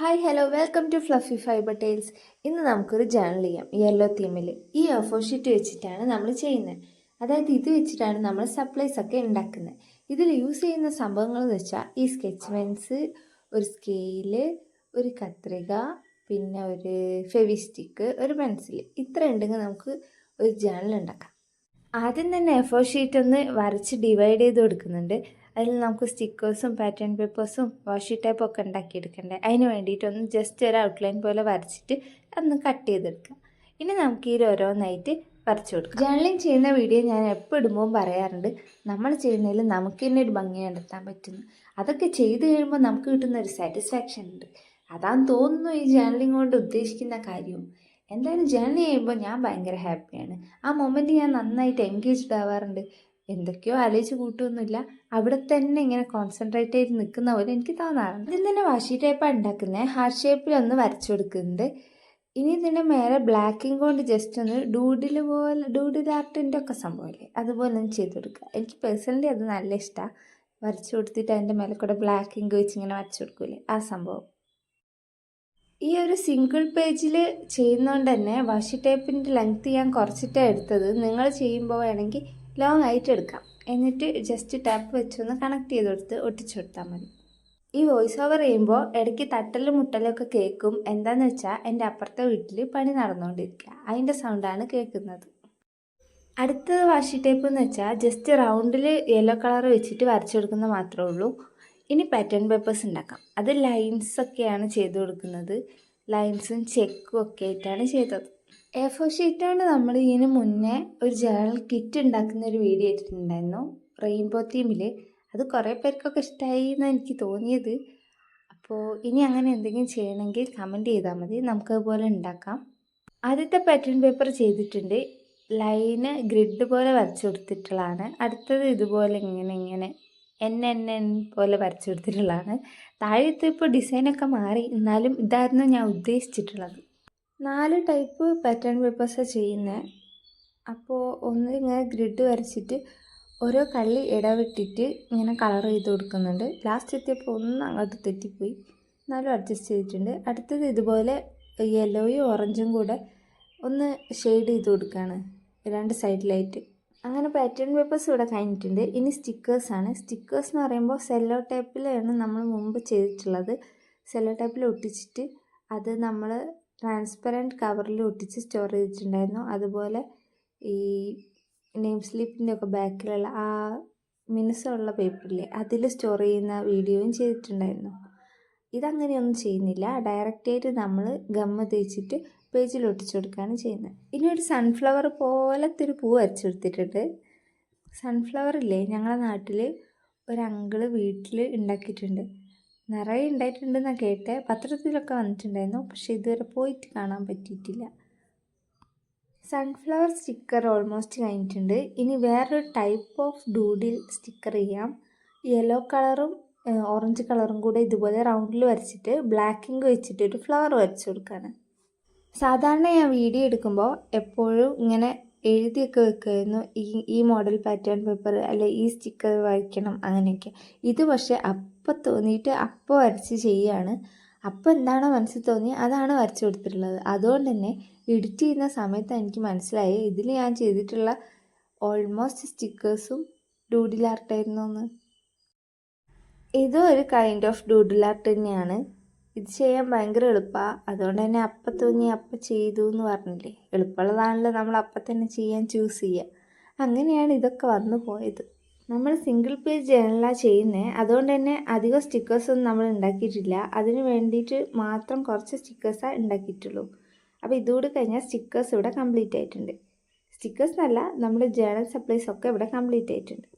Hi hello welcome to fluffy fibre tiles ഇന്ന് നമുക്കൊരു journal ചെയ്യാം യെല്ലോ തീമിൽ ഈ ഓഫോഷീറ്റ് വെച്ചിട്ടാണ് നമ്മൾ ചെയ്യുന്നത്. അതായത് ഇത് വെച്ചിട്ടാണ് നമ്മൾ സപ്ലൈസ് ഒക്കെ ഉണ്ടാക്കുന്നത്. ഇതിൽ യൂസ് ചെയ്യുന്ന സംഭവങ്ങൾ എന്ന് വെച്ചാൽ ഈ സ്കെച്ച് പെൻസ് ഒരു സ്കെയിൽ ഒരു കത്രിക പിന്നെ ഒരു ഫെവിസ്റ്റിക്ക് ഒരു പെൻസിൽ ഇത്ര ഉണ്ടെങ്കിൽ നമുക്ക് ഒരു ജേണൽ ഉണ്ടാക്കാം. ആദ്യം തന്നെ എഫോ ഷീറ്റ് ഒന്ന് വരച്ച് ഡിവൈഡ് ചെയ്ത് കൊടുക്കുന്നുണ്ട്. അതിൽ നമുക്ക് സ്റ്റിക്കേഴ്സും പാറ്റേൺ പേപ്പേഴ്സും വാഷി ടൈപ്പ് ഒക്കെ ഉണ്ടാക്കിയെടുക്കണ്ടേ അതിന് വേണ്ടിയിട്ടൊന്ന് ജസ്റ്റ് ഒരു ഔട്ട്ലൈൻ പോലെ വരച്ചിട്ട് അതൊന്ന് കട്ട് ചെയ്തെടുക്കാം. ഇനി നമുക്ക് ഈ ഓരോന്നായിട്ട് വരച്ചു കൊടുക്കാം. ജേർണലിങ് ചെയ്യുന്ന വീഡിയോ ഞാൻ എപ്പോൾ ഇടുമ്പോൾ പറയാറുണ്ട്. നമ്മൾ ചെയ്യുന്നതിൽ നമുക്ക് തന്നെ ഒരു ഭംഗി കണ്ടെത്താൻ പറ്റുന്നു. അതൊക്കെ ചെയ്ത് കഴിയുമ്പോൾ നമുക്ക് കിട്ടുന്ന ഒരു സാറ്റിസ്ഫാക്ഷൻ ഉണ്ട്. അതാണ് തോന്നുന്നു ഈ ജേർണലിങ് കൊണ്ട് ഉദ്ദേശിക്കുന്ന കാര്യവും. എന്തായാലും ജേർണൽ ചെയ്യുമ്പോൾ ഞാൻ ഭയങ്കര ഹാപ്പിയാണ് ആ മൊമെന്റ് ഞാൻ നന്നായിട്ട് എൻഗേജ്ഡ് ആവാറുണ്ട്. എന്തൊക്കെയോ ആലോചിച്ച് കൂട്ടുമൊന്നുമില്ല അവിടെ തന്നെ ഇങ്ങനെ കോൺസെൻട്രേറ്റ് ചെയ്ത് നിൽക്കുന്ന പോലെ എനിക്ക് തോന്നാറുണ്ട്. ഇതിൽ തന്നെ വാഷി ടൈപ്പാണ് ഉണ്ടാക്കുന്നത് ഹാർട്ട് ഷേപ്പിലൊന്ന് വരച്ചു കൊടുക്കുന്നുണ്ട്. ഇനി ഇതിന്റെ മേലെ ബ്ലാക്കിങ് കൊണ്ട് ജസ്റ്റ് ഒന്ന് ഡൂഡിൽ പോലെ ഡൂഡിൽ ആർട്ടിന്റെ ഒക്കെ സംഭവമല്ലേ? അതുപോലെ ഒന്ന് ചെയ്ത് കൊടുക്കുക. എനിക്ക് പേഴ്സണലി അത് നല്ല ഇഷ്ടമാണ് വരച്ചു കൊടുത്തിട്ട് അതിന്റെ മേലെ കൂടെ ബ്ലാക്കിങ് വെച്ച് ഇങ്ങനെ വരച്ചു കൊടുക്കൂലേ ആ സംഭവം. ഈ ഒരു സിംഗിൾ പേജിൽ ചെയ്യുന്നതുകൊണ്ട് തന്നെ വാഷി ടേപ്പിന്റെ ലെങ്ത് ഞാൻ കുറച്ചിട്ടാണ് എടുത്തത്. നിങ്ങൾ ചെയ്യുമ്പോൾ വേണമെങ്കിൽ ലോങ് ആയിട്ട് എടുക്കാം. എന്നിട്ട് ജസ്റ്റ് ടാപ്പ് വെച്ചൊന്ന് കണക്ട് ചെയ്ത് കൊടുത്ത് ഒട്ടിച്ചു കൊടുത്താൽ മതി. ഈ വോയിസ് ഓവർ ചെയ്യുമ്പോൾ ഇടയ്ക്ക് തട്ടലും മുട്ടലൊക്കെ കേൾക്കും എന്താണെന്ന് വെച്ചാൽ എന്റെ അപ്പുറത്തെ വീട്ടിൽ പണി നടന്നുകൊണ്ടിരിക്കുക അതിന്റെ സൗണ്ടാണ് കേൾക്കുന്നത് അടുത്തത് വാഷി ടേപ്പ് എന്ന് വെച്ചാൽ ജസ്റ്റ് റൗണ്ടിൽ യെല്ലോ കളർ വെച്ചിട്ട് വരച്ചെടുക്കുന്ന മാത്രമേ ഉള്ളൂ. ഇനി പാറ്റേൺ പേപ്പേഴ്സ് ഉണ്ടാക്കാം. അത് ലൈൻസൊക്കെയാണ് ചെയ്ത് കൊടുക്കുന്നത്. ലൈൻസും ചെക്കും ഒക്കെ ആയിട്ടാണ് ചെയ്തത്. എ ഫോർ ഷീറ്റ് കൊണ്ട് നമ്മൾ ഇതിന് മുന്നേ ഒരു ജേണൽ കിറ്റ് ഉണ്ടാക്കുന്ന ഒരു വീഡിയോ ഇട്ടിട്ടുണ്ടായിരുന്നു. റെയിൻബോ തീമിൽ അത് കുറേ പേർക്കൊക്കെ ഇഷ്ടമായി എന്നാണ് എനിക്ക് തോന്നിയത്. അപ്പോൾ ഇനി അങ്ങനെ എന്തെങ്കിലും ചെയ്യണമെങ്കിൽ കമന്റ് ചെയ്താൽ മതി. നമുക്കതുപോലെ ഉണ്ടാക്കാം. ആദ്യത്തെ പാറ്റേൺ പേപ്പർ ചെയ്തിട്ടുണ്ട്. ലൈന് ഗ്രിഡ് പോലെ വരച്ചു കൊടുത്തിട്ടുള്ളതാണ്. അടുത്തത് ഇതുപോലെ ഇങ്ങനെ ഇങ്ങനെ. എൻ എൻ എൻ പോലെ വരച്ചു കൊടുത്തിട്ടുള്ളതാണ് താഴത്തെ ഇപ്പോൾ ഡിസൈനൊക്കെ മാറി. എന്നാലും ഇതായിരുന്നു ഞാൻ ഉദ്ദേശിച്ചിട്ടുള്ളത്. നാല് ടൈപ്പ് പാറ്റേൺ പേപ്പേഴ്സാണ് ചെയ്യുന്നത് അപ്പോൾ ഒന്ന് ഇങ്ങനെ ഗ്രിഡ് വരച്ചിട്ട് ഓരോ കള്ളി ഇടവിട്ടിട്ട് ഇങ്ങനെ കളർ ചെയ്ത് കൊടുക്കുന്നുണ്ട്. ലാസ്റ്റ് എത്തിയപ്പോൾ ഒന്ന് അങ്ങോട്ട് തെറ്റിപ്പോയി. എന്നാലും അഡ്ജസ്റ്റ് ചെയ്തിട്ടുണ്ട്. അടുത്തത് ഇതുപോലെ യെല്ലോയും ഓറഞ്ചും കൂടെ ഒന്ന് ഷെയ്ഡ് ചെയ്ത് കൊടുക്കുകയാണ് രണ്ട് സൈഡിലായിട്ട് അങ്ങനെ പാറ്റേൺ പേപ്പേഴ്സ് ഇവിടെ കഴിഞ്ഞിട്ടുണ്ട്. ഇനി സ്റ്റിക്കേഴ്സാണ് സ്റ്റിക്കേഴ്സ് എന്ന് പറയുമ്പോൾ സെല്ലോ ടേപ്പിലാണ് നമ്മൾ മുമ്പ് ചെയ്തിട്ടുള്ളത്. സെല്ലോ ടേപ്പിൽ ഒട്ടിച്ചിട്ട് അത് നമ്മൾ ട്രാൻസ്പെറന്റ് കവറിൽ ഒട്ടിച്ച് സ്റ്റോർ ചെയ്തിട്ടുണ്ടായിരുന്നു. അതുപോലെ ഈ നെയിം സ്ലിപ്പിന്റെ ഒക്കെ ബാക്കിലുള്ള ആ മിനുസമുള്ള പേപ്പറില്ലേ അതിൽ സ്റ്റോർ ചെയ്യുന്ന വീഡിയോയും ചെയ്തിട്ടുണ്ടായിരുന്നു. ഇതങ്ങനെയൊന്നും ചെയ്യുന്നില്ല. ഡയറക്റ്റായിട്ട് നമ്മൾ ഗമ്മ തേച്ചിട്ട് പേജിൽ ഒട്ടിച്ചു കൊടുക്കുകയാണ് ചെയ്യുന്നത്. ഇനി ഒരു സൺഫ്ലവർ പോലത്തെ ഒരു പൂ വരച്ചെടുത്തിട്ടുണ്ട് സൺഫ്ലവർ ഇല്ലേ? ഞങ്ങളുടെ നാട്ടിൽ ഒരു വീട്ടിൽ ഉണ്ടാക്കിയിട്ടുണ്ട്. നിറയെ ഉണ്ടായിട്ടുണ്ടെന്നാണ് കേട്ടെ. പത്രത്തിലൊക്കെ വന്നിട്ടുണ്ടായിരുന്നു. പക്ഷേ ഇതുവരെ പോയിട്ട് കാണാൻ പറ്റിയിട്ടില്ല. സൺഫ്ലവർ സ്റ്റിക്കർ ഓൾമോസ്റ്റ് കഴിഞ്ഞിട്ടുണ്ട്. ഇനി വേറൊരു ടൈപ്പ് ഓഫ് ഡൂഡിൽ സ്റ്റിക്കർ ചെയ്യാം. യെല്ലോ കളറും ഓറഞ്ച് കളറും കൂടെ ഇതുപോലെ റൗണ്ടിൽ വരച്ചിട്ട് ബ്ലാക്കിങ് വെച്ചിട്ട് ഒരു ഫ്ലവർ വരച്ചു കൊടുക്കുകയാണ് സാധാരണ ഞാൻ വീഡിയോ എടുക്കുമ്പോൾ എപ്പോഴും ഇങ്ങനെ എഴുതിയൊക്കെ വെക്കുമായിരുന്നു ഈ ഈ മോഡൽ പാറ്റേൺ പേപ്പർ അല്ലെ ഈ സ്റ്റിക്കർ വരയ്ക്കണം അങ്ങനെയൊക്കെ. ഇത് പക്ഷേ അപ്പം തോന്നിയിട്ട് അപ്പം വരച്ച് ചെയ്യുകയാണ് അപ്പം എന്താണോ മനസ്സിൽ തോന്നി അതാണ് വരച്ചു കൊടുത്തിട്ടുള്ളത്. അതുകൊണ്ട് തന്നെ എഡിറ്റ് ചെയ്യുന്ന സമയത്ത് എനിക്ക് മനസ്സിലായി ഇതിൽ ഞാൻ ചെയ്തിട്ടുള്ള ഓൾമോസ്റ്റ് സ്റ്റിക്കേഴ്സും ഡൂഡിലാർട്ടായിരുന്നു എന്ന്. ഇതും ഒരു കൈൻഡ് ഓഫ് ഡൂഡിൽ ആർട്ട് തന്നെയാണ്. ഇത് ചെയ്യാൻ ഭയങ്കര എളുപ്പമാണ് അതുകൊണ്ട് തന്നെ അപ്പം തോന്നി അപ്പം ചെയ്തു എന്ന് പറഞ്ഞില്ലേ? എളുപ്പമുള്ളതാണല്ലോ നമ്മൾ അപ്പം തന്നെ ചെയ്യാൻ ചൂസ് ചെയ്യുക അങ്ങനെയാണ് ഇതൊക്കെ വന്നു പോയത്. നമ്മൾ സിംഗിൾ പേജ് ജേണലാണ് ചെയ്യുന്നത് അതുകൊണ്ട് തന്നെ അധികം സ്റ്റിക്കേഴ്സൊന്നും നമ്മൾ ഉണ്ടാക്കിയിട്ടില്ല. അതിന് വേണ്ടിയിട്ട് മാത്രം കുറച്ച് സ്റ്റിക്കേഴ്സാണ് ഉണ്ടാക്കിയിട്ടുള്ളൂ. അപ്പോൾ ഇതുകൂടി കഴിഞ്ഞാൽ സ്റ്റിക്കേഴ്സ് ഇവിടെ കംപ്ലീറ്റ് ആയിട്ടുണ്ട്. സ്റ്റിക്കേഴ്സ് എന്നല്ല നമ്മുടെ ജേണൽ സപ്ലൈസ് ഒക്കെ ഇവിടെ കംപ്ലീറ്റ് ആയിട്ടുണ്ട്.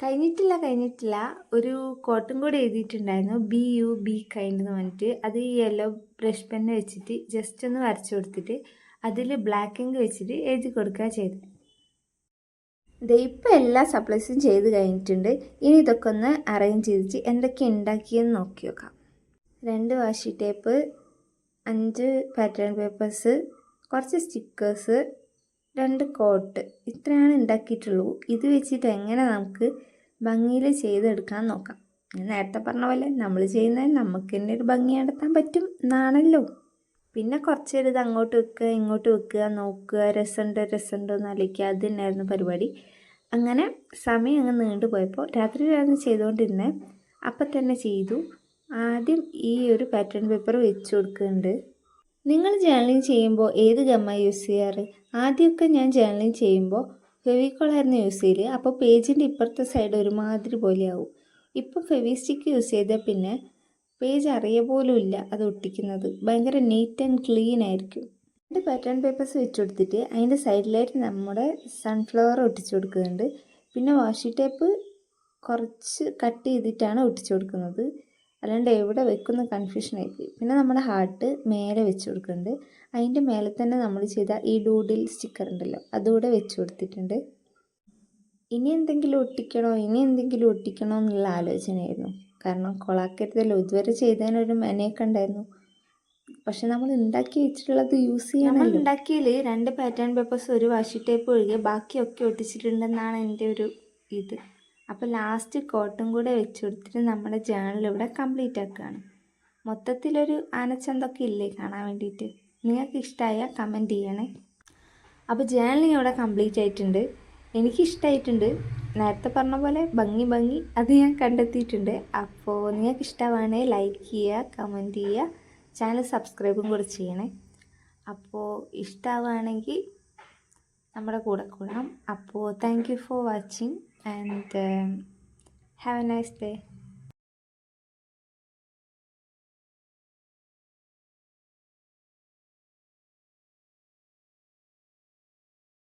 കഴിഞ്ഞിട്ടില്ല കഴിഞ്ഞിട്ടില്ല. ഒരു കോട്ടും കൂടി എഴുതിയിട്ടുണ്ടായിരുന്നു. ബി യു ബി കൈൻഡ് എന്ന് പറഞ്ഞിട്ട്. അത് ഈ യെല്ലോ ബ്രഷ് പെന്ന് വെച്ചിട്ട് ജസ്റ്റ് ഒന്ന് വരച്ചു കൊടുത്തിട്ട് അതിൽ ബ്ലാക്ക് ഇങ്ക് വെച്ചിട്ട് എഴുതി കൊടുക്കുക ചെയ്തത് ഇത് ഇപ്പോൾ എല്ലാ സപ്ലൈസും ചെയ്ത് കഴിഞ്ഞിട്ടുണ്ട്. ഇനി ഇതൊക്കെ ഒന്ന് അറേഞ്ച് ചെയ്തിട്ട് എന്തൊക്കെ ഉണ്ടാക്കിയെന്ന് നോക്കി നോക്കാം. രണ്ട് വാഷി ടേപ്പ് അഞ്ച് പാറ്റേൺ പേപ്പേഴ്സ് കുറച്ച് സ്റ്റിക്കേഴ്സ് രണ്ട് കോട്ട് ഇത്രയാണ് ഉണ്ടാക്കിയിട്ടുള്ളൂ. ഇത് വെച്ചിട്ട് എങ്ങനെ നമുക്ക് ഭംഗിയിൽ ചെയ്തെടുക്കാൻ നോക്കാം. ഞാൻ നേരത്തെ പറഞ്ഞ പോലെ നമ്മൾ ചെയ്യുന്നത് നമുക്ക് തന്നെ ഒരു ഭംഗി നടത്താൻ പറ്റും എന്നാണല്ലോ. പിന്നെ കുറച്ച് ഇത് അങ്ങോട്ട് വെക്കുക ഇങ്ങോട്ട് വെക്കുക നോക്കുക രസമുണ്ടോ രസമുണ്ടോ എന്ന് ആലോചിക്കുക. അത് തന്നെയായിരുന്നു പരിപാടി. അങ്ങനെ സമയം അങ്ങ് നീണ്ടു പോയപ്പോൾ രാത്രിയിലായിരുന്നു ചെയ്തുകൊണ്ടിരുന്നത് അപ്പം തന്നെ ചെയ്തു. ആദ്യം ഈ ഒരു പാറ്റേൺ പേപ്പർ വെച്ച് കൊടുക്കുന്നുണ്ട്. നിങ്ങൾ ജേർണലിങ് ചെയ്യുമ്പോൾ ഏത് ഗമ്മ യൂസ് ചെയ്യാറ്? ആദ്യമൊക്കെ ഞാൻ ജേർണലിങ് ചെയ്യുമ്പോൾ ഫെവിക്കോളായിരുന്നു യൂസ് ചെയ്യൽ അപ്പോൾ പേജിന്റെ ഇപ്പുറത്തെ സൈഡ് ഒരുമാതിരി പോലെയാവും. ഇപ്പം ഫെവി സ്റ്റിക്ക് യൂസ് ചെയ്താൽ പിന്നെ പേജ് അറിയ പോലും ഇല്ല അത് ഒട്ടിക്കുന്നത്. ഭയങ്കര നീറ്റ് ആൻഡ് ക്ലീൻ ആയിരിക്കും. രണ്ട് പാറ്റേൺ പേപ്പേഴ്സ് വെച്ച് കൊടുത്തിട്ട് അതിന്റെ സൈഡിലായിട്ട് നമ്മുടെ സൺഫ്ലവർ ഒട്ടിച്ചു കൊടുക്കുന്നുണ്ട്. പിന്നെ വാഷി ടേപ്പ് കുറച്ച് കട്ട് ചെയ്തിട്ടാണ് ഒട്ടിച്ചു കൊടുക്കുന്നത്. അല്ലാണ്ട് എവിടെ വെക്കുന്ന കൺഫ്യൂഷൻ ആയിപ്പോയി പിന്നെ നമ്മുടെ ഹാർട്ട് മേലെ വെച്ച് കൊടുക്കുന്നുണ്ട്. അതിന്റെ മേലെ തന്നെ നമ്മൾ ചെയ്ത ഈ ഡൂഡിൽ സ്റ്റിക്കർ ഉണ്ടല്ലോ അതുകൂടെ വെച്ച് കൊടുത്തിട്ടുണ്ട്. ഇനി എന്തെങ്കിലും ഒട്ടിക്കണോ? ഇനി എന്തെങ്കിലും ഒട്ടിക്കണോ എന്നുള്ള ആലോചനയായിരുന്നു. കാരണം കൊളാക്കരുതല്ലോ. ഇതുവരെ ചെയ്തതിനൊരു മെനയൊക്കെ ഉണ്ടായിരുന്നു. പക്ഷെ നമ്മൾ ഉണ്ടാക്കി വെച്ചിട്ടുള്ളത് യൂസ് നമ്മൾ ഉണ്ടാക്കിയതിൽ രണ്ട് പാറ്റേൺ പേപ്പേഴ്സ് ഒരു വാഷി ടേപ്പ് ഒഴികെ ബാക്കിയൊക്കെ ഒട്ടിച്ചിട്ടുണ്ടെന്നാണ് എന്റെ ഒരു ഇത്. അപ്പോൾ ലാസ്റ്റ് കോട്ടും കൂടെ വെച്ച് കൊടുത്തിട്ട് നമ്മുടെ ജേണൽ ഇവിടെ കംപ്ലീറ്റ് ആക്കുകയാണ്. മൊത്തത്തിലൊരു ആനച്ചന്തൊക്കെ ഇല്ലേ കാണാൻ വേണ്ടിയിട്ട്? നിങ്ങൾക്ക് ഇഷ്ടമായാൽ കമന്റ് ചെയ്യണേ. അപ്പോൾ ജേണലിങ് ഇവിടെ കംപ്ലീറ്റ് ആയിട്ടുണ്ട്. എനിക്കിഷ്ടമായിട്ടുണ്ട് നേരത്തെ പറഞ്ഞ പോലെ ഭംഗി ഭംഗി അത് ഞാൻ കണ്ടെത്തിയിട്ടുണ്ട്. അപ്പോൾ നിങ്ങൾക്ക് ഇഷ്ടമാണെങ്കിൽ ലൈക്ക് ചെയ്യുക കമന്റ് ചെയ്യുക ചാനൽ സബ്സ്ക്രൈബും കൂടെ ചെയ്യണേ. അപ്പോൾ ഇഷ്ടമാവുകയാണെങ്കിൽ നമ്മുടെ കൂടെ കൂടാം അപ്പോൾ thank you for watching and have a nice day